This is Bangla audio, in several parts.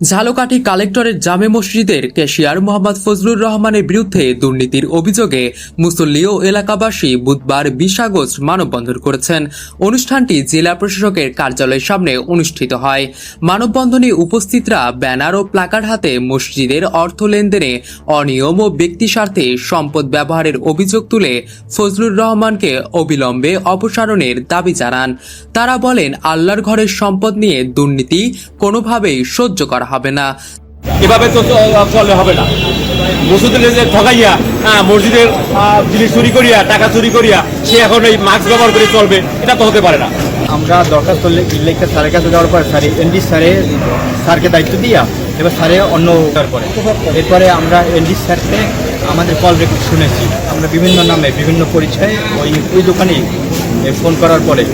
ঝালকাঠি কালেক্টরের জামে মসজিদের ক্যাশিয়ার মোহাম্মদ ফজলুর রহমানের বিরুদ্ধে দুর্নীতির অভিযোগে মুসল্লি ও এলাকাবাসী বুধবার বিশ আগস্ট মানববন্ধন করেছেন। অনুষ্ঠানটি জেলা প্রশাসকের কার্যালয়ের সামনে অনুষ্ঠিত হয়। মানববন্ধনে উপস্থিতরা ব্যানার ও প্লাকার হাতে মসজিদের অর্থ লেনদেনে অনিয়ম ও ব্যক্তি স্বার্থে সম্পদ ব্যবহারের অভিযোগ তুলে ফজলুর রহমানকে অবিলম্বে অপসারণের দাবি জানান। তারা বলেন, আল্লাহর ঘরের সম্পদ নিয়ে দুর্নীতি কোনোভাবেই সহ্য করা হবে না। এভাবে তো চ- চললে হবে না। মসজিদের যে ঠগাইয়া হ্যাঁ মসজিদের আহ, জিনিস চুরি করিয়া টাকা চুরি করিয়া সে এখন এই মাস্ক ব্যবহার করে চলবে এটা তো হতে পারে না। আমরা দরখাস্ত লেখা স্যারের কাছে যাওয়ার পর স্যার এনডি স্যারে স্যারকে দায়িত্ব দিয়া এবার স্যারে অন্য করে। এরপরে আমরা এনডি স্যারকে আমাদের কল রেকর্ড শুনেছি। আমরা বিভিন্ন নামে বিভিন্ন পরিচয়ে ওই ওই দোকানেই ফোন করার পরে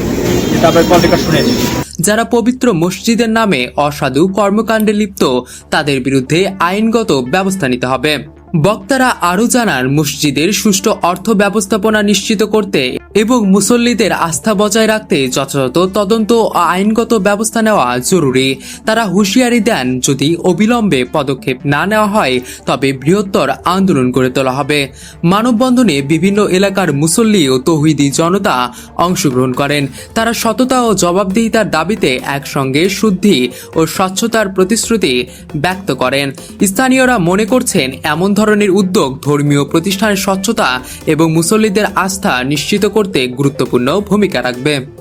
যারা পবিত্র মসজিদের নামে অসাধু কর্মকাণ্ডে লিপ্ত তাদের বিরুদ্ধে আইনগত ব্যবস্থা নিতে হবে। বক্তারা আরও জানান, মসজিদের সুষ্ঠু অর্থ ব্যবস্থাপনা নিশ্চিত করতে এবং মুসল্লিদের আস্থা বজায় রাখতে যথাযথ তদন্ত ও আইনগত ব্যবস্থা নেওয়া জরুরি। তারা হুঁশিয়ারি দেন, যদি অবিলম্বে পদক্ষেপ না নেওয়া হয়, তবে বৃহত্তর আন্দোলন গড়ে তোলা হবে। মানববন্ধনে বিভিন্ন এলাকার মুসল্লি ও তহিদি জনতা অংশগ্রহণ করেন। তারা সততা ও জবাবদিহিতার দাবিতে একসঙ্গে শুদ্ধি ও স্বচ্ছতার প্রতিশ্রুতি ব্যক্ত করেন। স্থানীয়রা মনে করছেন, এমন ধরনের উদ্যোগ ধর্মীয় প্রতিষ্ঠানের স্বচ্ছতা এবং মুসল্লিদের আস্থা নিশ্চিত করতে গুরুত্বপূর্ণ ভূমিকা রাখবে।